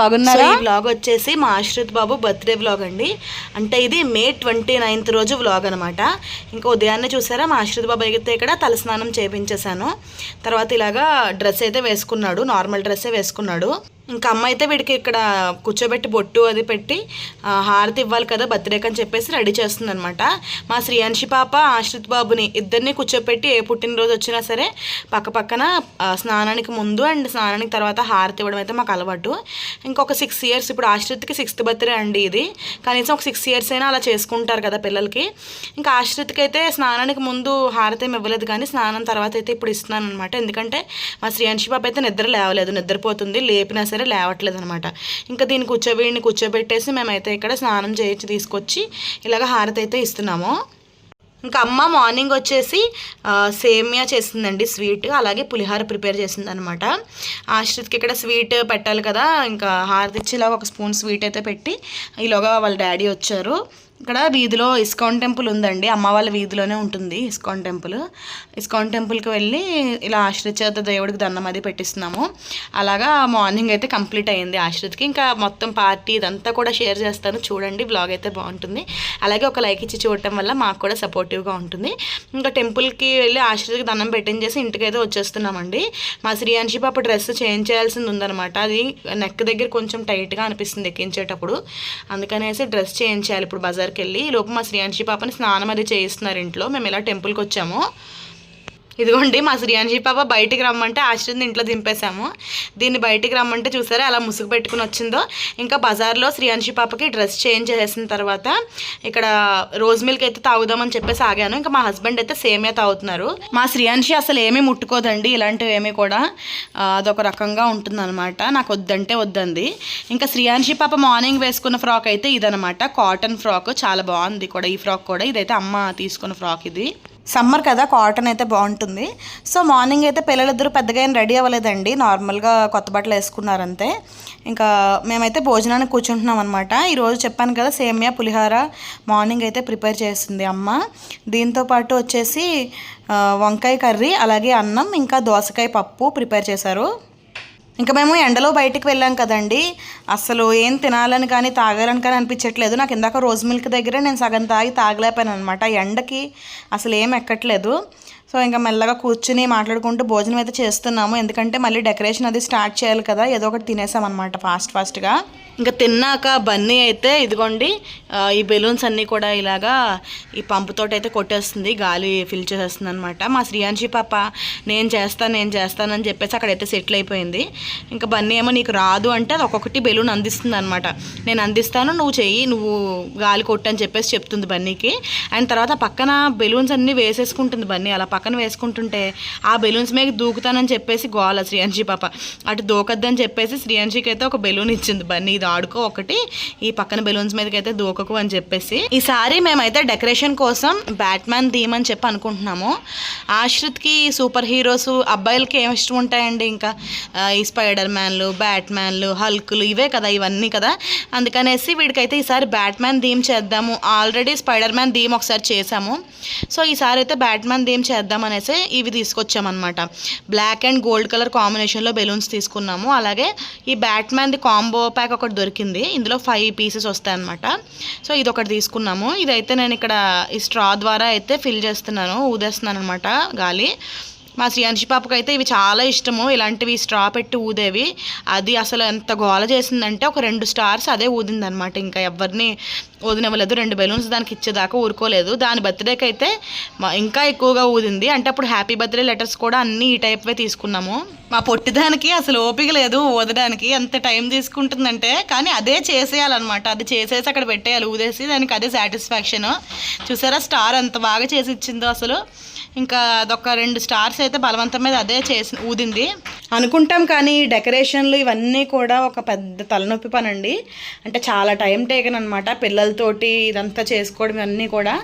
బాగున్నారా? ఈ వ్లాగ్ వచ్చేసి మా ఆశ్రిత్ బాబు బర్త్డే వ్లాగ్ అండి. అంటే ఇది మే ట్వంటీ నైన్త్ రోజు వ్లాగ్ అనమాట. ఇంకా ఉదయాన్నే చూసారా? మా ఆశ్రిత్ బాబు అయితే ఇక్కడ తలస్నానం చేపించేశాను. తర్వాత ఇలాగా డ్రెస్ అయితే వేసుకున్నాడు. నార్మల్ డ్రెస్సే వేసుకున్నాడు. ఇంకా అమ్మ అయితే వీడికి ఇక్కడ కూర్చోబెట్టి బొట్టు అది పెట్టి హారతి ఇవ్వాలి కదా బర్త్డేకి అని చెప్పేసి రెడీ చేస్తుంది అనమాట మా శ్రీయాంశి పాప ఆశ్రిత్ బాబుని ఇద్దరిని కూర్చోబెట్టి ఏ పుట్టినరోజు వచ్చినా సరే పక్క పక్కన స్నానానికి ముందు అండ్ స్నానానికి తర్వాత హారతి ఇవ్వడం అయితే మాకు అలవాటు. ఇంకొక సిక్స్ ఇయర్స్ ఇప్పుడు ఆశ్రిత్కి సిక్స్త్ బర్త్డే అండి ఇది. కనీసం ఒక సిక్స్ ఇయర్స్ అయినా అలా చేసుకుంటారు కదా పిల్లలకి. ఇంకా ఆశ్రిత్కి అయితే స్నానానికి ముందు హారతి ఏమి ఇవ్వలేదు కానీ స్నానం తర్వాత అయితే ఇప్పుడు ఇస్తున్నాను అనమాట ఎందుకంటే మా శ్రీయాంశి పాప అయితే నిద్ర లేవలేదు నిద్రపోతుంది లేపిన సరే లేవట్లేదు అనమాట ఇంకా దీన్ని కూర్చోబెడిని కూర్చోబెట్టేసి మేమైతే ఇక్కడ స్నానం చేయించి తీసుకొచ్చి ఇలాగ హారతి అయితే ఇస్తున్నాము. ఇంకా అమ్మ మార్నింగ్ వచ్చేసి సేమియా చేసిందండి స్వీట్ అలాగే పులిహార ప్రిపేర్ చేసింది అనమాట ఆశ్రిత్కి ఇక్కడ స్వీట్ పెట్టాలి కదా ఇంకా హారతిచ్చి ఇలాగ ఒక స్పూన్ స్వీట్ అయితే పెట్టి ఈలోగా వాళ్ళ డాడీ వచ్చారు. ఇక్కడ వీధిలో ఇస్కాన్ టెంపుల్ ఉందండి. అమ్మ వాళ్ళ వీధిలోనే ఉంటుంది ఇస్కాన్ టెంపుల్. ఇస్కాన్ టెంపుల్కి వెళ్ళి ఇలా ఆశ్రిత్ దేవుడికి దండం అది పెట్టిస్తున్నాము. అలాగా మార్నింగ్ అయితే కంప్లీట్ అయ్యింది ఆశ్రిత్కి. ఇంకా మొత్తం పార్టీ ఇదంతా కూడా షేర్ చేస్తాను. చూడండి బ్లాగ్ అయితే బాగుంటుంది. అలాగే ఒక లైక్ ఇచ్చి చూడటం వల్ల మాకు కూడా సపోర్టివ్గా ఉంటుంది. ఇంకా టెంపుల్కి వెళ్ళి ఆశ్రిత్కి దండం పెట్టించేసి ఇంటికి అయితే వచ్చేస్తున్నామండి. మా శ్రీయాన్షి పాప డ్రెస్ చేంజ్ చేయాల్సింది ఉందన్నమాట. అది నెక్ దగ్గర కొంచెం టైట్గా అనిపిస్తుంది ఎక్కించేటప్పుడు. అందుకనేసి డ్రెస్ చేంజ్ చేయాలి. ఇప్పుడు దగ్గరికి వెళ్ళి ఈ లోపు మా శ్రీయాంశి పాపని స్నానం అది చేయిస్తున్నారు ఇంట్లో. మేము ఇలా టెంపుల్కి వచ్చాము. ఇదిగోండి మా శ్రీయాంశి పాప బయటికి రమ్మంటే ఆశ్రద్ ఇంట్లో దింపేశాము. దీన్ని బయటికి రమ్మంటే చూసారా అలా ముసుగు పెట్టుకుని వచ్చిందో. ఇంకా బజార్లో శ్రీయాంశి పాపకి డ్రెస్ చేంజ్ చేసిన తర్వాత ఇక్కడ రోజ్ మిల్క్ అయితే తాగుదామని చెప్పేసి ఆగాను. ఇంకా మా హస్బెండ్ అయితే సేమే తాగుతున్నారు. మా శ్రీయాంశి అసలు ఏమీ ముట్టుకోదండి ఇలాంటివి ఏమీ కూడా. అదొక రకంగా ఉంటుందన్నమాట. నాకు వద్దంటే వద్దంది. ఇంకా శ్రీయాంశి పాప మార్నింగ్ వేసుకున్న ఫ్రాక్ అయితే ఇదనమాట కాటన్ ఫ్రాక్ చాలా బాగుంది కూడా ఈ ఫ్రాక్ కూడా. ఇదైతే అమ్మ తీసుకున్న ఫ్రాక్ ఇది. సమ్మర్ కదా కాటన్ అయితే బాగుంటుంది. సో మార్నింగ్ అయితే పిల్లలిద్దరూ పెద్దగా ఏం రెడీ అవ్వలేదండి. నార్మల్గా కొత్త బట్టలు వేసుకున్నారంతే ఇంకా మేమైతే భోజనానికి కూర్చుంటున్నాం అనమాట ఈరోజు చెప్పాను కదా సేమియా పులిహార మార్నింగ్ అయితే ప్రిపేర్ చేసింది అమ్మ. దీంతో పాటు వచ్చేసి వంకాయ కర్రీ అలాగే అన్నం ఇంకా దోసకాయ పప్పు ప్రిపేర్ చేశారు. ఇంకా మేము ఎండలో బయటికి వెళ్ళాం కదండి. అసలు ఏం తినాలని కానీ తాగాలని కానీ అనిపించట్లేదు. నాకు ఇందాక రోజ్ మిల్క్ దగ్గర నేను సగం తాగి తాగలేకపోయాను అనమాట ఎండకి అసలు ఏం ఎక్కట్లేదు. సో ఇంకా మెల్లగా కూర్చుని మాట్లాడుకుంటూ భోజనం అయితే చేస్తున్నాము. ఎందుకంటే మళ్ళీ డెకరేషన్ అది స్టార్ట్ చేయాలి కదా ఏదో ఒకటి తినేసామన్నమాట ఫాస్ట్ ఫాస్ట్గా. ఇంకా తిన్నాక బన్నీ అయితే ఇదిగోండి ఈ బెలూన్స్ అన్నీ కూడా ఇలాగా ఈ పంపుతోటి అయితే కొట్టేస్తుంది గాలి ఫిల్ చేసేస్తుంది అనమాట మా శ్రీయాంశి పాప నేను చేస్తాను నేను చేస్తానని చెప్పేసి అక్కడైతే సెటిల్ అయిపోయింది. ఇంకా బన్నీ ఏమో నీకు రాదు అంటే అది ఒక్కొక్కటి బెలూన్ అందిస్తుంది అనమాట నేను అందిస్తాను నువ్వు చెయ్యి నువ్వు గాలి కొట్టని చెప్పేసి చెప్తుంది బన్నీకి. అండ్ తర్వాత పక్కన బెలూన్స్ అన్నీ వేసేసుకుంటుంది బన్నీ అలా పక్కన పక్కన వేసుకుంటుంటే ఆ బెలూన్స్ మీద దూకుతానని చెప్పేసి గోల శ్రీయాంశి పాప. అటు దూకద్దని చెప్పేసి శ్రీయాంశికి అయితే ఒక బెలూన్ ఇచ్చింది. బన్నీ ఇది ఆడుకో ఒకటి ఈ పక్కన బెలూన్స్ మీదకి అయితే దూకకు అని చెప్పేసి. ఈసారి మేమైతే డెకరేషన్ కోసం బ్యాట్మ్యాన్ థీమ్ అని చెప్పి అనుకుంటున్నాము. ఆశ్రిత్కి సూపర్ హీరోస్ అబ్బాయిలకి ఏమి ఇష్టం ఉంటాయండి ఇంకా? ఈ స్పైడర్ మ్యాన్లు బ్యాట్మ్యాన్లు హల్కులు ఇవే కదా ఇవన్నీ కదా. అందుకనేసి వీడికైతే ఈసారి బ్యాట్మ్యాన్ థీమ్ చేద్దాము. ఆల్రెడీ స్పైడర్ మ్యాన్ థీమ్ ఒకసారి చేసాము సో ఈసారి అయితే బ్యాట్మ్యాన్ థీమ్ చేద్దాం అనేసి ఇవి తీసుకొచ్చామన్నమాట. బ్లాక్ అండ్ గోల్డ్ కలర్ కాంబినేషన్లో బెలూన్స్ తీసుకున్నాము. అలాగే ఈ బ్యాట్మ్యాన్ది కాంబో ప్యాక్ ఒకటి దొరికింది. ఇందులో ఫైవ్ పీసెస్ వస్తాయన్నమాట. సో ఇది ఒకటి తీసుకున్నాము. ఇదైతే నేను ఇక్కడ ఈ స్ట్రా ద్వారా అయితే ఫిల్ చేస్తున్నాను. ఊదేస్తున్నాను అనమాట గాలి. మా శ్రీయాంశి పాపకు అయితే ఇవి చాలా ఇష్టము. ఇలాంటివి స్ట్రా పెట్టి ఊదేవి. అది అసలు ఎంత గోల చేసిందంటే ఒక రెండు స్టార్స్ అదే ఊదిందనమాట. ఇంకా ఎవరిని ఊదినవ్వలేదు. రెండు బెలూన్స్ దానికి ఇచ్చేదాకా ఊరుకోలేదు. దాని బర్త్డేకి అయితే ఇంకా ఎక్కువగా ఊదింది. అంటే అప్పుడు హ్యాపీ బర్త్డే లెటర్స్ కూడా అన్నీ ఈ టైప్వే తీసుకున్నాము. మా పొట్టిదానికి అసలు ఓపిక లేదు ఊదడానికి. ఎంత టైం తీసుకుంటుందంటే కానీ అదే చేసేయాలన్నమాట. అది చేసేసి అక్కడ పెట్టేయాలి. ఊదేసి దానికి అదే సాటిస్ఫాక్షన్. చూసారా? స్టార్ ఎంత బాగా చేసి ఇచ్చిందో అసలు. ఇంకా అదొక రెండు స్టార్స్ అయితే బలవంతం మీద అదే చేసి ఊదింది. అనుకుంటాం కానీ డెకరేషన్లు ఇవన్నీ కూడా ఒక పెద్ద తలనొప్పి పని అండి అంటే చాలా టైం టేకన్ అనమాట పిల్లలతోటి ఇదంతా చేసుకోవడం ఇవన్నీ కూడా.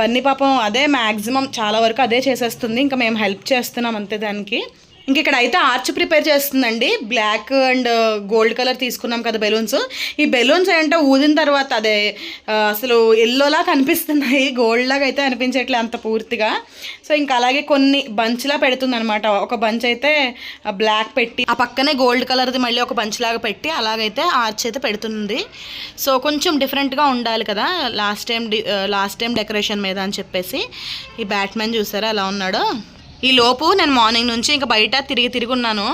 బన్నీ పాపం అదే మ్యాక్సిమం చాలా వరకు అదే చేసేస్తుంది. ఇంకా మేము హెల్ప్ చేస్తున్నాం అంతే దానికి. ఇంక ఇక్కడ అయితే ఆర్చ్ ప్రిపేర్ చేస్తుందండి. బ్లాక్ అండ్ గోల్డ్ కలర్ తీసుకున్నాం కదా బెలూన్స్. ఈ బెలూన్స్ ఏంటో ఊదిన తర్వాత అదే అసలు ఎల్లోలా కనిపిస్తున్నాయి. గోల్డ్ లాగా అయితే అనిపించట్లే అంత పూర్తిగా. సో ఇంకా అలాగే కొన్ని బంచ్లా పెడుతుంది అనమాట ఒక బంచ్ అయితే బ్లాక్ పెట్టి ఆ పక్కనే గోల్డ్ కలర్ది మళ్ళీ ఒక బంచ్ లాగా పెట్టి అలాగైతే ఆర్చ్ అయితే పెడుతుంది. సో కొంచెం డిఫరెంట్గా ఉండాలి కదా. Last time last time decoration మీద అని చెప్పేసి. ఈ బ్యాట్మెన్ చూసారా ఎలా ఉన్నాడో? ఈ లోపు నేను మార్నింగ్ నుంచి ఇంకా బయట తిరిగి తిరిగి ఉన్నాను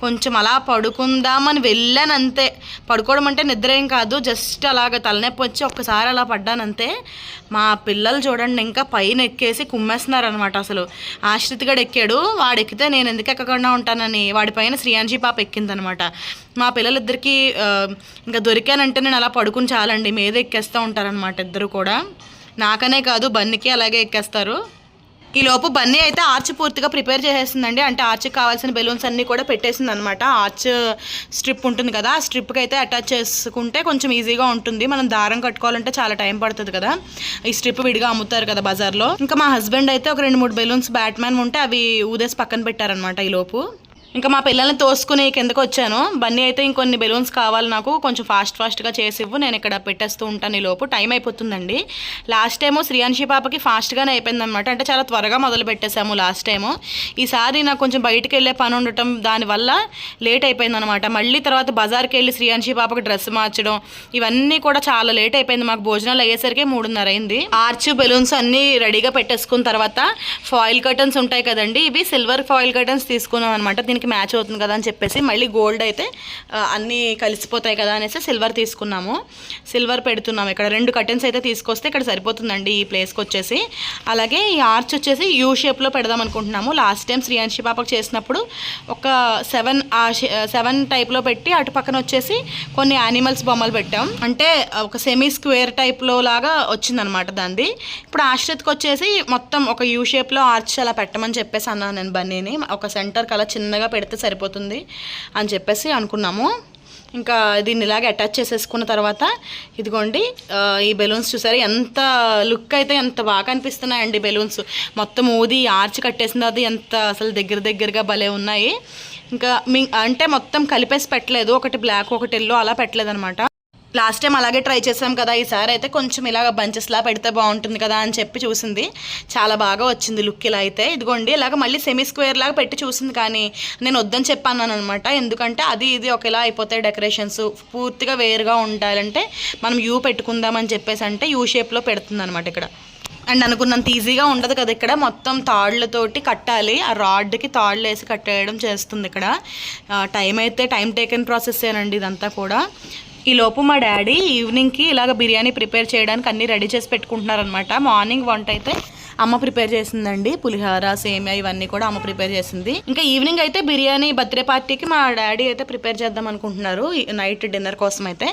కొంచెం అలా పడుకుందామని వెళ్ళాను అంతే పడుకోవడం అంటే నిద్ర ఏం కాదు. జస్ట్ అలాగ తలనొప్పి వచ్చి ఒక్కసారి అలా పడ్డాను అంతే మా పిల్లలు చూడండి ఇంకా పైన ఎక్కేసి కుమ్మేస్తున్నారు అనమాట అసలు. ఆశ్రిత్ గడు ఎక్కాడు. వాడు ఎక్కితే నేను ఎందుకు ఎక్కకుండా ఉంటానని. వాడి పైన శ్రీయాంజీ పాప ఎక్కిందనమాట మా పిల్లలిద్దరికీ ఇంకా దొరికానంటే నేను అలా పడుకుని చాలండి. మీద ఎక్కేస్తూ ఉంటారనమాట ఇద్దరు కూడా. నాకనే కాదు బన్నికి అలాగే ఎక్కేస్తారు. ఈ లోపు బన్నీ అయితే ఆర్చ్ పూర్తిగా ప్రిపేర్ చేసేసిందండి. అంటే ఆర్చ్కి కావాల్సిన బెలూన్స్ అన్నీ కూడా పెట్టేసింది అనమాట ఆర్చ్ స్ట్రిప్ ఉంటుంది కదా ఆ స్ట్రిప్కి అయితే అటాచ్ చేసుకుంటే కొంచెం ఈజీగా ఉంటుంది. మనం దారం కట్టుకోవాలంటే చాలా టైం పడుతుంది కదా. ఈ స్ట్రిప్ విడిగా అమ్ముతారు కదా బజార్లో. ఇంకా మా హస్బెండ్ అయితే ఒక రెండు మూడు బెలూన్స్ బ్యాట్మ్యాన్ ఉంటే అవి ఊదేసి పక్కన పెట్టారనమాట ఈ లోపు. ఇంకా మా పిల్లల్ని తోసుకుని కిందకు వచ్చాను. బన్నీ అయితే ఇంకొన్ని బెలూన్స్ కావాలి నాకు. కొంచెం ఫాస్ట్ ఫాస్ట్గా చేసి ఇవ్వు నేను ఇక్కడ పెట్టేస్తూ ఉంటాను ఈ లోపు. టైం అయిపోతుందండి. లాస్ట్ టైము శ్రీయాన్షి పాపకి ఫాస్ట్గానే అయిపోయింది అనమాట అంటే చాలా త్వరగా మొదలు పెట్టేశాము లాస్ట్ టైము ఈసారి నాకు కొంచెం బయటికి వెళ్ళే పని ఉండటం దానివల్ల లేట్ అయిపోయింది అనమాట మళ్ళీ తర్వాత బజార్కి వెళ్ళి శ్రీయాన్షి పాపకి డ్రెస్ మార్చడం ఇవన్నీ కూడా చాలా లేట్ అయిపోయింది. మాకు భోజనాలు అయ్యేసరికి మూడున్నర అయింది. ఆర్చ్ బెలూన్స్ అన్నీ రెడీగా పెట్టేసుకున్న తర్వాత ఫాయిల్ కర్టన్స్ ఉంటాయి కదండి. ఇవి సిల్వర్ ఫాయిల్ కర్టన్స్ తీసుకున్నాం అనమాట దీనికి మ్యాచ్ అవుతుంది కదా అని చెప్పేసి మళ్ళీ గోల్డ్ అయితే అన్నీ కలిసిపోతాయి కదా అనేసి సిల్వర్ తీసుకున్నాము. సిల్వర్ పెడుతున్నాము ఇక్కడ. రెండు కర్టెన్స్ అయితే తీసుకొస్తే ఇక్కడ సరిపోతుందండి ఈ ప్లేస్కి వచ్చేసి. అలాగే ఈ ఆర్చ్ వచ్చేసి యూ షేప్లో పెడదాం అనుకుంటున్నాము. లాస్ట్ టైం శ్రీయాంశి పాపకు చేసినప్పుడు ఒక సెవెన్ ఆ సెవెన్ టైప్లో పెట్టి అటు పక్కన వచ్చేసి కొన్ని యానిమల్స్ బొమ్మలు పెట్టాం. అంటే ఒక సెమీ స్క్వేర్ టైప్లో లాగా వచ్చిందనమాట దాన్ని ఇప్పుడు ఆశ్రిత్కి వచ్చేసి మొత్తం ఒక యూ షేప్లో ఆర్చ్ అలా పెట్టమని చెప్పేసి అన్నాను నేను బన్నీని. ఒక సెంటర్కి అలా చిన్నగా పెడితే సరిపోతుంది అని చెప్పేసి అనుకున్నాము. ఇంకా దీన్ని ఇలాగ అటాచ్ చేసేసుకున్న తర్వాత ఇదిగోండి ఈ బెలూన్స్ చూసారు ఎంత లుక్ అయితే ఎంత బాగా అనిపిస్తున్నాయండి బెలూన్స్. మొత్తం ఊది ఆర్చ్ కట్టేసిన తర్వాత ఎంత అసలు దగ్గర దగ్గరగా భలే ఉన్నాయి. ఇంకా మీ అంటే మొత్తం కలిపేసి పెట్టలేదు ఒకటి బ్లాక్ ఒకటి ఎల్లో అలా పెట్టలేదు అనమాట లాస్ట్ టైం అలాగే ట్రై చేసాం కదా ఈసారి అయితే కొంచెం ఇలాగ బంచెస్లా పెడితే బాగుంటుంది కదా అని చెప్పి చూసింది. చాలా బాగా వచ్చింది లుక్ ఇలా అయితే. ఇదిగోండి ఇలాగ మళ్ళీ సెమీ స్క్వేర్ లాగా పెట్టి చూసింది కానీ నేను వద్దని చెప్పాను అనమాట ఎందుకంటే అది ఇది ఒకేలా అయిపోతాయి డెకరేషన్స్. పూర్తిగా వేరుగా ఉండాలంటే మనం యూ పెట్టుకుందామని చెప్పేసి అంటే యూ షేప్లో పెడుతుంది అనమాట ఇక్కడ. అండ్ అనుకున్నంత ఈజీగా ఉండదు కదా ఇక్కడ. మొత్తం తాళ్ళతోటి కట్టాలి. ఆ రాడ్కి తాళ్ళు వేసి కట్టేయడం చేస్తుంది ఇక్కడ. టైం అయితే టైం టేకెన్ ప్రాసెస్ ఏనండి ఇదంతా కూడా. ఈ లోపు మా డాడీ ఈవినింగ్కి ఇలాగ బిర్యానీ ప్రిపేర్ చేయడానికి అన్నీ రెడీ చేసి పెట్టుకుంటున్నారనమాట మార్నింగ్ వంట అయితే అమ్మ ప్రిపేర్ చేసిందండి పులిహోర సేమియా ఇవన్నీ కూడా అమ్మ ప్రిపేర్ చేసింది ఇంకా ఈవినింగ్ అయితే బిర్యానీ బర్త్డే పార్టీకి మా డాడీ అయితే ప్రిపేర్ చేద్దాం అనుకుంటున్నారు. నైట్ డిన్నర్ కోసం అయితే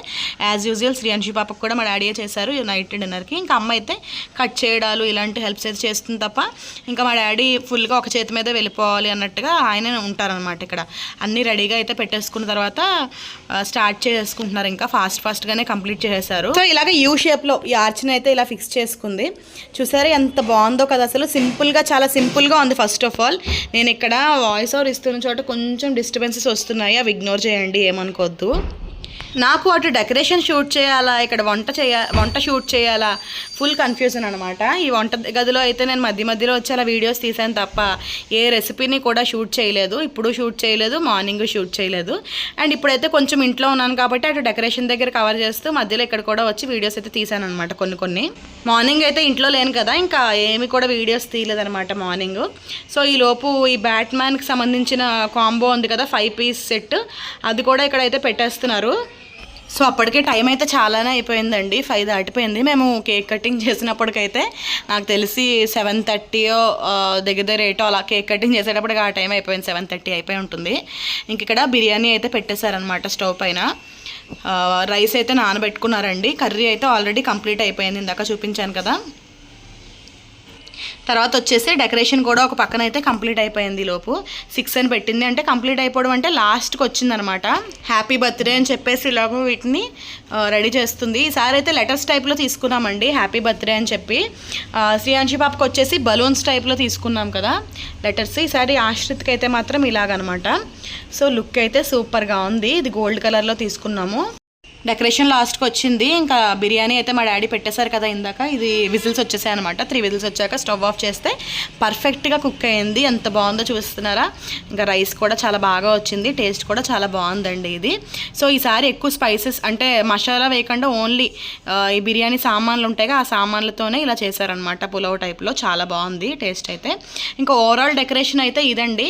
యాజ్ యూజువల్ శ్రీయాంశి పాపకు కూడా మా డాడీయే చేశారు ఈ నైట్ డిన్నర్కి. ఇంకా అమ్మ అయితే కట్ చేయడాలు ఇలాంటి హెల్ప్స్ అయితే చేస్తుంది తప్ప ఇంకా మా డాడీ ఫుల్గా ఒక చేతి మీద వెళ్ళిపోవాలి అన్నట్టుగా ఆయన ఉంటారనమాట ఇక్కడ. అన్నీ రెడీగా అయితే పెట్టేసుకున్న తర్వాత స్టార్ట్ చేసుకుంటున్నారు. ఇంకా ఫాస్ట్ ఫాస్ట్గానే కంప్లీట్ చేసేసారు సో ఇలాగ యూ షేప్లో ఈ ఆర్చ్ని అయితే ఇలా ఫిక్స్ చేసుకుంది. చూసారా ఎంత బాగుంది. కదా అసలు. సింపుల్గా చాలా సింపుల్గా ఉంది ఫస్ట్ ఆఫ్ ఆల్. నేను ఇక్కడ వాయిస్ ఓవర్ ఇస్తున్న చోట కొంచెం డిస్టర్బెన్సెస్ వస్తున్నాయి. అవి ఇగ్నోర్ చేయండి ఏమనుకోవద్దు. నాకు అటు డెకరేషన్ షూట్ చేయాలా ఇక్కడ వంట చేయ వంట షూట్ చేయాలా ఫుల్ కన్ఫ్యూజన్ అనమాట ఈ వంట గదిలో అయితే నేను మధ్య మధ్యలో వచ్చి అలా వీడియోస్ తీసాను తప్ప ఏ రెసిపీని కూడా షూట్ చేయలేదు. ఇప్పుడు షూట్ చేయలేదు మార్నింగ్ షూట్ చేయలేదు. అండ్ ఇప్పుడైతే కొంచెం ఇంట్లో ఉన్నాను కాబట్టి అటు డెకరేషన్ దగ్గర కవర్ చేస్తూ మధ్యలో ఇక్కడ కూడా వచ్చి వీడియోస్ అయితే తీసాను అనమాట కొన్ని కొన్ని. మార్నింగ్ అయితే ఇంట్లో లేను కదా ఇంకా ఏమి కూడా వీడియోస్ తీయలేదనమాట మార్నింగ్. సో ఈ లోపు ఈ బ్యాట్మ్యాన్కి సంబంధించిన కాంబో ఉంది కదా ఫైవ్ పీస్ సెట్ అది కూడా ఇక్కడైతే పెట్టేస్తున్నారు. సో అప్పటికే టైం అయితే చాలానే అయిపోయిందండి. ఫైవ్ దాటిపోయింది. మేము కేక్ కటింగ్ చేసినప్పటికైతే నాకు తెలిసి సెవెన్ థర్టీయో దగ్గర దగ్గర అలా కేక్ కటింగ్ చేసేటప్పటికి ఆ టైం అయిపోయింది. సెవెన్ థర్టీ అయిపోయి ఉంటుంది. ఇంక ఇక్కడ బిర్యానీ అయితే పెట్టేశారనమాట స్టవ్ పైన. రైస్ అయితే నానబెట్టుకున్నారండి. కర్రీ అయితే ఆల్రెడీ కంప్లీట్ అయిపోయింది. ఇందాక చూపించాను కదా. తర్వాత వచ్చేసి డెకరేషన్ కూడా ఒక పక్కన అయితే కంప్లీట్ అయిపోయింది లోపు. సిక్స్ అని పెట్టింది. అంటే కంప్లీట్ అయిపోవడం అంటే లాస్ట్కి వచ్చిందనమాట. హ్యాపీ బర్త్డే అని చెప్పేసి ఇలాగ వీటిని రెడీ చేస్తుంది. ఈసారి అయితే లెటర్స్ టైప్లో తీసుకున్నామండి హ్యాపీ బర్త్డే అని చెప్పి. శ్రీయాంశి పాపకి వచ్చేసి బలూన్స్ టైప్లో తీసుకున్నాం కదా లెటర్స్ ఈసారి ఆశ్రిత్కి అయితే మాత్రం ఇలాగనమాట. సో లుక్ అయితే సూపర్గా ఉంది. ఇది గోల్డ్ కలర్లో తీసుకున్నాము. డెకరేషన్ లాస్ట్కి వచ్చింది. ఇంకా బిర్యానీ అయితే మా డాడీ పెట్టేశారు కదా ఇందాక. ఇది విజిల్స్ వచ్చేసాయి అనమాట త్రీ విజిల్స్ వచ్చాక స్టవ్ ఆఫ్ చేస్తే పర్ఫెక్ట్గా కుక్ అయింది. ఎంత బాగుందో చూస్తున్నారా? ఇంకా రైస్ కూడా చాలా బాగా వచ్చింది. టేస్ట్ కూడా చాలా బాగుందండి ఇది. సో ఈసారి ఎక్కువ స్పైసెస్ అంటే మసాలా వేయకుండా ఓన్లీ ఈ బిర్యానీ సామాన్లు ఉంటాయిగా ఆ సామాన్లతోనే ఇలా చేశారనమాట పులావ్ టైప్లో చాలా బాగుంది టేస్ట్ అయితే. ఇంకా ఓవరాల్ డెకరేషన్ అయితే ఇదండి.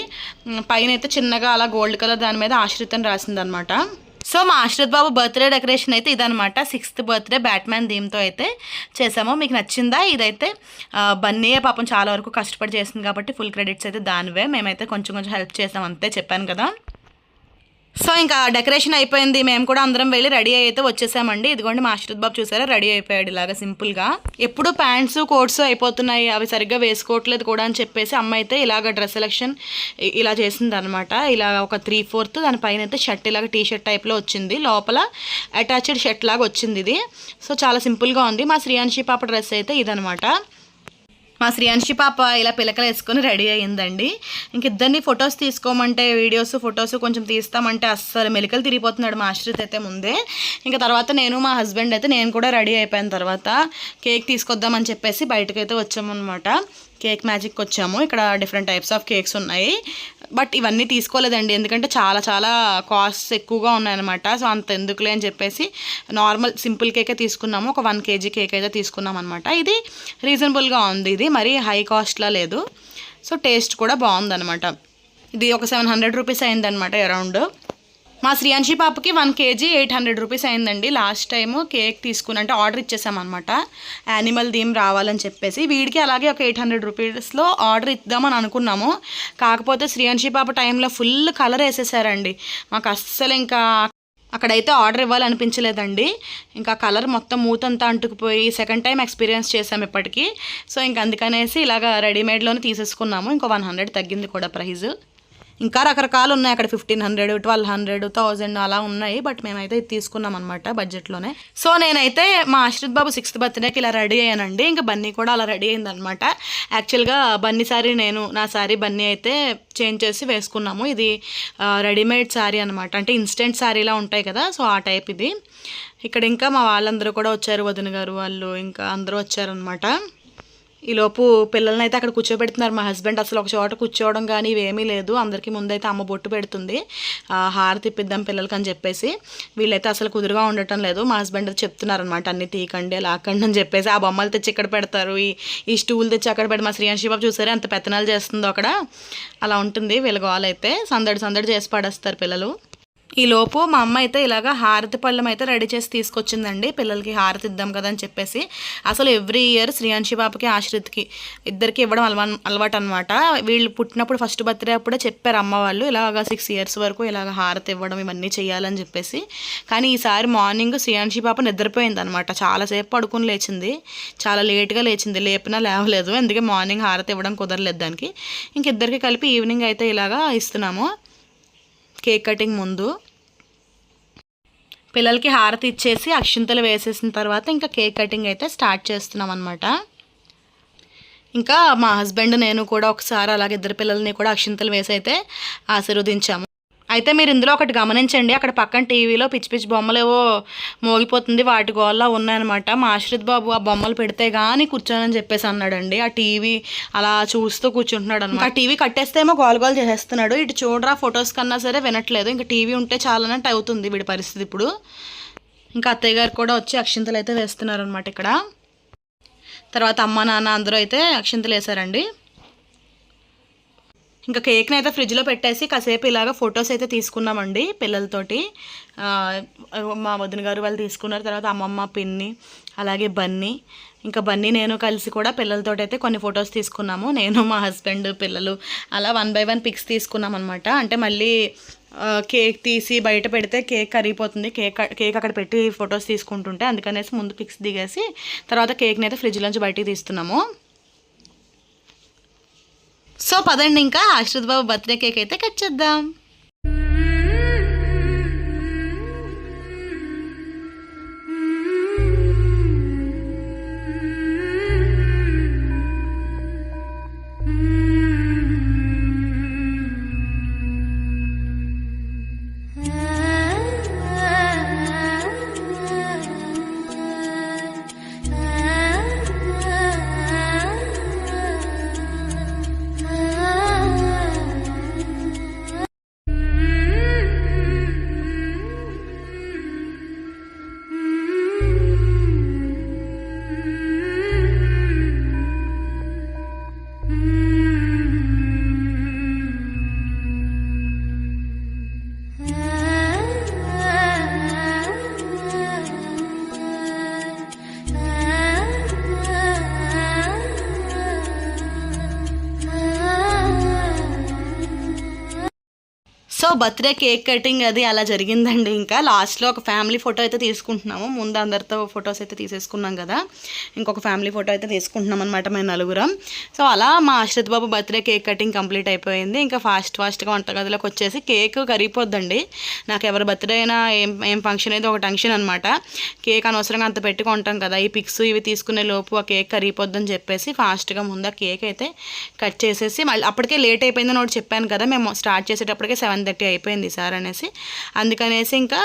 పైన అయితే చిన్నగా అలా గోల్డ్ కలర్ దాని మీద ఆశ్రితం రాసిందనమాట సో మా ఆశ్రిత్ బాబు బర్త్డే డెకరేషన్ అయితే ఇదనమాట సిక్స్త్ బర్త్డే బ్యాట్మ్యాన్ థీమ్తో అయితే చేసాము. మీకు నచ్చిందా? ఇదైతే బన్నీయే పాపం చాలా వరకు కష్టపడి చేసింది కాబట్టి ఫుల్ క్రెడిట్స్ అయితే దానివే. మేమైతే కొంచెం కొంచెం హెల్ప్ చేసాం అంతే చెప్పాను కదా. సో ఇంకా డెకరేషన్ అయిపోయింది. మేము కూడా అందరం వెళ్ళి రెడీ అయితే వచ్చేసామండి. ఇదిగోండి మా బాబు చూసారా? రెడీ అయిపోయాడు ఇలాగా సింపుల్గా. ఎప్పుడు ప్యాంట్స్ కోట్స్ అయిపోతున్నాయి. అవి సరిగ్గా వేసుకోవట్లేదు కూడా అని చెప్పేసి అమ్మ అయితే ఇలాగ డ్రెస్ సెలెక్షన్ ఇలా చేసింది అనమాట ఇలా ఒక త్రీ ఫోర్త్ దానిపైన అయితే షర్ట్ ఇలాగ టీ షర్ట్ టైప్లో వచ్చింది. లోపల అటాచ్డ్ షర్ట్ లాగా వచ్చింది ఇది. సో చాలా సింపుల్గా ఉంది. మా శ్రీయాన్షి పాప డ్రెస్ అయితే ఇదనమాట మా శ్రీయాంశి పాప ఇలా పిలకలు వేసుకొని రెడీ అయ్యిందండి. ఇంక ఇద్దరిని ఫొటోస్ తీసుకోమంటే వీడియోస్ ఫొటోస్ కొంచెం తీస్తామంటే అస్సలు మెలికలు తిరిగిపోతున్నాడు మా ఆశ్రిత్ అయితే ముందే. ఇంకా తర్వాత నేను మా హస్బెండ్ అయితే నేను కూడా రెడీ అయిపోయిన తర్వాత కేక్ తీసుకొద్దామని చెప్పేసి బయటకు అయితే వచ్చామన్నమాట. కేక్ మ్యాజిక్కి వచ్చాము ఇక్కడ డిఫరెంట్ టైప్స్ ఆఫ్ కేక్స్ ఉన్నాయి. బట్ ఇవన్నీ తీసుకోలేదండి. ఎందుకంటే చాలా చాలా కాస్ట్ ఎక్కువగా ఉన్నాయన్నమాట. సో అంత ఎందుకులే అని చెప్పేసి నార్మల్ సింపుల్ కేకే తీసుకున్నాము. ఒక వన్ కేజీ కేక్ అయితే తీసుకున్నాం అనమాట ఇది రీజనబుల్గా ఉంది. ఇది మరీ హై కాస్ట్లా లేదు. సో టేస్ట్ కూడా బాగుందన్నమాట. ఇది ఒక సెవెన్ హండ్రెడ్ రూపీస్ అయిందనమాట అరౌండ్ మా శ్రీయాంశి పాపకి one KG eight hundred rupees అయిందండి. లాస్ట్ టైం కేక్ తీసుకుని అంటే ఆర్డర్ ఇచ్చేసామన్నమాట. యానిమల్ థీమ్ రావాలని చెప్పేసి వీడికి అలాగే ఒక ఎయిట్ హండ్రెడ్ రూపీస్లో ఆర్డర్ ఇద్దామని అనుకున్నాము. కాకపోతే శ్రీయాంశి పాప టైంలో ఫుల్ కలర్ వేసేసారండి. మాకు అస్సలు ఇంకా అక్కడైతే ఆర్డర్ ఇవ్వాలనిపించలేదండి. ఇంకా కలర్ మొత్తం మూతంతా అంటుకుపోయి సెకండ్ టైం ఎక్స్పీరియన్స్ చేసాం ఇప్పటికీ. సో ఇంక అందుకనేసి ఇలాగ రెడీమేడ్లోనే తీసేసుకున్నాము. ఇంకో వన్ హండ్రెడ్ తగ్గింది కూడా ప్రైస్ ఇంకా రకరకాలు ఉన్నాయి అక్కడ fifteen hundred twelve hundred thousand అలా ఉన్నాయి. బట్ మేమైతే ఇది తీసుకున్నాం అనమాట బడ్జెట్లోనే సో నేనైతే మా ఆశ్రిత్ బాబు సిక్స్త్ బర్త్డేకి ఇలా రెడీ అయ్యానండి. ఇంకా బన్నీ కూడా అలా రెడీ అయిందనమాట యాక్చువల్గా బన్నీ సారీ నేను నా సారీ బన్నీ అయితే చేంజ్ చేసి వేసుకున్నాము. ఇది రెడీమేడ్ శారీ అనమాట అంటే ఇన్స్టెంట్ శారీలా ఉంటాయి కదా సో ఆ టైప్ ఇది. ఇక్కడ ఇంకా మా వాళ్ళందరూ కూడా వచ్చారు వదిన గారు వాళ్ళు ఇంకా అందరూ వచ్చారనమాట ఈలోపు పిల్లల్ని అయితే అక్కడ కూర్చోబెడుతున్నారు. మా హస్బెండ్ అసలు ఒక చోట కూర్చోవడం కానీ ఇవేమీ లేదు. అందరికీ ముందైతే అమ్మ బొట్టు పెడుతుంది. హార తిప్పిద్దాం పిల్లలకి అని చెప్పేసి. వీళ్ళైతే అసలు కుదురుగా ఉండటం లేదు. మా హస్బెండ్ చెప్తున్నారు అనమాట అన్ని తీకండి లాక్కండి అని చెప్పేసి. ఆ బొమ్మలు తెచ్చి ఇక్కడ పెడతారు? ఈ ఈ స్టూల్ తెచ్చి అక్కడ పెడతారు. మా శ్రీయాన్ బాబు చూసారే? అంత పెత్తనాలు చేస్తుందో అక్కడ. అలా ఉంటుంది. వీళ్ళ గోలైతే సందడి సందడి చేసి పడేస్తారు పిల్లలు. ఈ లోపు మా అమ్మ అయితే ఇలాగ హారతి పళ్ళం అయితే రెడీ చేసి తీసుకొచ్చిందండి. పిల్లలకి హారతి ఇద్దాం కదా అని చెప్పేసి. అసలు ఎవ్రీ ఇయర్ శ్రీయాంశి బాబుకి ఆశ్రిత్కి ఇద్దరికి ఇవ్వడం అలవా అలవాటు అనమాట వీళ్ళు పుట్టినప్పుడు ఫస్ట్ బర్త్డే అప్పుడే చెప్పారు అమ్మ వాళ్ళు ఇలాగ సిక్స్ ఇయర్స్ వరకు ఇలాగ హారతి ఇవ్వడం ఇవన్నీ చేయాలని చెప్పేసి. కానీ ఈసారి మార్నింగ్ శ్రీయాంశి పాప నిద్రపోయింది అనమాట చాలాసేపు పడుకుని లేచింది. చాలా లేట్గా లేచింది. లేపినా లేవలేదు. అందుకే మార్నింగ్ హారతి ఇవ్వడం కుదరలేదు దానికి. ఇంక ఇద్దరికి కలిపి ఈవినింగ్ అయితే ఇలాగా ఇస్తున్నాము. కేక్ కటింగ్ ముందు పిల్లలకి హారతి ఇచ్చేసి అక్షింతలు వేసేసిన తర్వాత ఇంకా కేక్ కటింగ్ అయితే స్టార్ట్ చేస్తున్నాం అనమాట ఇంకా మా హస్బెండ్ నేను కూడా ఒకసారి అలాగే ఇద్దరు పిల్లల్ని కూడా అక్షింతలు వేసి అయితే ఆశీర్వదించాము. అయితే మీరు ఇందులో ఒకటి గమనించండి. అక్కడ పక్కన టీవీలో పిచ్చి పిచ్చి బొమ్మలు ఏవో మోగిపోతుంది. వాటి గోల్లా ఉన్నాయన్నమాట. మా ఆశ్రిత్ బాబు ఆ బొమ్మలు పెడితే కానీ కూర్చోనని చెప్పేసి అన్నాడండి. ఆ టీవీ అలా చూస్తూ కూర్చుంటున్నాడు అనమాట ఆ టీవీ కట్టేస్తేమో గోల్ గోల్ చేసేస్తున్నాడు. ఇటు చూడరా ఫొటోస్ కన్నా సరే వినట్లేదు. ఇంకా టీవీ ఉంటే చాలన్నట్టు అవుతుంది వీడి పరిస్థితి ఇప్పుడు. ఇంకా అత్తయ్య గారు కూడా వచ్చి అక్షింతలు అయితే వేస్తున్నారు అనమాట ఇక్కడ. తర్వాత అమ్మ నాన్న అందరూ అయితే అక్షింతలు వేశారండి. ఇంకా కేక్ని అయితే ఫ్రిడ్జ్లో పెట్టేసి కాసేపు ఇలాగ ఫొటోస్ అయితే తీసుకున్నామండి పిల్లలతోటి. మా వదిన గారు వాళ్ళు తీసుకున్నారు తర్వాత అమ్మమ్మ పిన్ని అలాగే బన్నీ. ఇంకా బన్నీ నేను కలిసి కూడా పిల్లలతోటి అయితే కొన్ని ఫొటోస్ తీసుకున్నాము. నేను మా హస్బెండ్ పిల్లలు అలా వన్ బై వన్ పిక్స్ తీసుకున్నాం అనమాట అంటే మళ్ళీ కేక్ తీసి బయట పెడితే కేక్ కరిగిపోతుంది. కేక్ కేక్ అక్కడ పెట్టి ఫొటోస్ తీసుకుంటుంటే అందుకనేసి ముందు పిక్స్ దిగేసి తర్వాత కేక్ని అయితే ఫ్రిడ్జ్లోంచి బయటికి తీస్తున్నాము. సో పదండి ఇంకా ఆశ్రిత్ బాబు బర్త్డే కేక్ అయితే కట్ చేద్దాం. బర్త్డే కేక్ కటింగ్ అది అలా జరిగిందండి. ఇంకా లాస్ట్లో ఒక ఫ్యామిలీ ఫోటో అయితే తీసుకుంటున్నాము. ముందు అందరితో ఫొటోస్ అయితే తీసేసుకున్నాం కదా. ఇంకొక ఫ్యామిలీ ఫోటో అయితే తీసుకుంటున్నాం అనమాట మేము నలుగురం. సో అలా మా అశ్రత్ బాబు బర్త్డే కేక్ కటింగ్ కంప్లీట్ అయిపోయింది. ఇంకా ఫాస్ట్ ఫాస్ట్గా వంటగదిలోకి వచ్చేసి కేక్ కరిగిపోద్దండి. నాకు ఎవరి బర్త్డే అయినా ఏం ఏం ఫంక్షన్ అయితే ఒక టెన్షన్ అనమాట కేక్ అనవసరంగా అంత పెట్టుకుంటాం కదా. ఈ పిక్స్ ఇవి తీసుకునే లోపు ఆ కేక్ కరిగిపోద్దని చెప్పేసి ఫాస్ట్గా ముందు ఆ కేక్ అయితే కట్ చేసేసి మళ్ళీ అప్పటికే లేట్ అయిపోయిందని ఒకటి చెప్పాను కదా. మేము స్టార్ట్ చేసేటప్పటికే సెవెన్ థర్టీ అయిపోయింది సార్ అనేసి. అందుకనేసి ఇంకా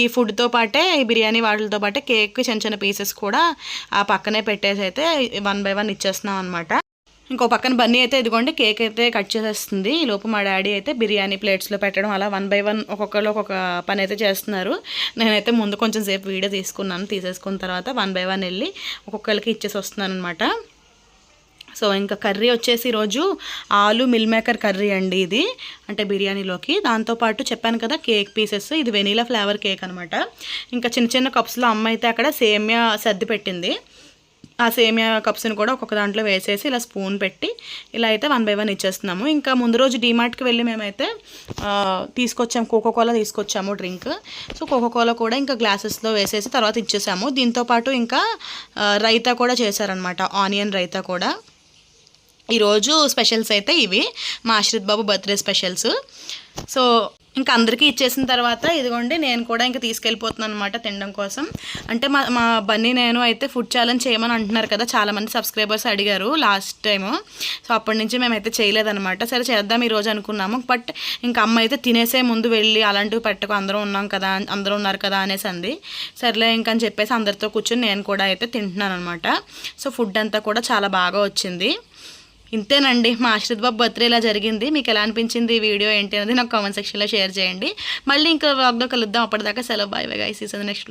ఈ ఫుడ్తో పాటే ఈ బిర్యానీ వాటితో పాటే కేక్ చిన్న చిన్న పీసెస్ కూడా ఆ పక్కనే పెట్టేసి అయితే వన్ బై వన్ ఇచ్చేస్తున్నాం అనమాట ఇంకో పక్కన బన్నీ అయితే ఇదిగోండి కేక్ అయితే కట్ చేసేస్తుంది. ఈ లోపు మా డాడీ అయితే బిర్యానీ ప్లేట్స్లో పెట్టడం అలా వన్ బై వన్ ఒక్కొక్కరు ఒక్కొక్క పని అయితే చేస్తున్నారు. నేనైతే ముందు కొంచెం సేపు వీడియో తీసుకున్నాను తీసేసుకున్న తర్వాత వన్ బై వన్ వెళ్ళి ఒక్కొక్కరికి ఇచ్చేసి వస్తున్నాను అనమాట సో ఇంకా కర్రీ వచ్చేసి ఈరోజు ఆలు మిల్ మేకర్ కర్రీ అండి ఇది. అంటే బిర్యానీలోకి. దాంతోపాటు చెప్పాను కదా కేక్ పీసెస్. ఇది వెనీలా ఫ్లేవర్ కేక్ అనమాట ఇంకా చిన్న చిన్న కప్స్లో అమ్మ అయితే అక్కడ సేమియా సర్ది పెట్టింది. ఆ సేమియా కప్స్ని కూడా ఒక్కొక్క దాంట్లో వేసేసి ఇలా స్పూన్ పెట్టి ఇలా అయితే వన్ బై వన్ ఇచ్చేస్తున్నాము. ఇంకా ముందు రోజు డీమార్ట్కి వెళ్ళి మేమైతే తీసుకొచ్చాము కోకో కోలా తీసుకొచ్చాము డ్రింక్. సో కోకో కోలా కూడా ఇంకా గ్లాసెస్లో వేసేసి తర్వాత ఇచ్చేసాము. దీంతోపాటు ఇంకా రైతా కూడా చేశారనమాట ఆనియన్ రైతా కూడా. ఈరోజు స్పెషల్స్ అయితే ఇవి. మా ఆశ్రిత్ బాబు బర్త్డే స్పెషల్స్. సో ఇంకా అందరికీ ఇచ్చేసిన తర్వాత ఇదిగోండి నేను కూడా ఇంకా తీసుకెళ్ళిపోతున్నాను అనమాట తినడం కోసం. అంటే మా మా బన్నీ నేను అయితే ఫుడ్ ఛాలెంజ్ చేయమని అంటున్నారు కదా చాలామంది సబ్స్క్రైబర్స్ అడిగారు లాస్ట్ టైం సో అప్పటి నుంచి మేమైతే చేయలేదన్నమాట. సరే చేద్దాం ఈరోజు అనుకున్నాము. బట్ ఇంకా అమ్మ అయితే తినేసే ముందు వెళ్ళి అలాంటివి పెట్టకు అందరూ ఉన్నాం కదా అందరూ ఉన్నారు కదా అనేసి అంది సర్లే ఇంకా అని చెప్పేసి అందరితో కూర్చొని నేను కూడా అయితే తింటున్నాను అనమాట సో ఫుడ్ అంతా కూడా చాలా బాగా వచ్చింది. ఇంతేనండి. మా ఆశ్రిత్ బాబు బర్త్డే ఇలా జరిగింది. మీకు ఎలా అనిపించింది ఈ వీడియో ఏంటి అనేది నాకు కామెంట్ సెక్షన్లో షేర్ చేయండి. మళ్ళీ ఇంకా వ్లాగ్లో కలుద్దాం. అప్పటిదాకా సెలవు. బాయ్ బాయ్ గైస్ ఈ నెక్స్ట్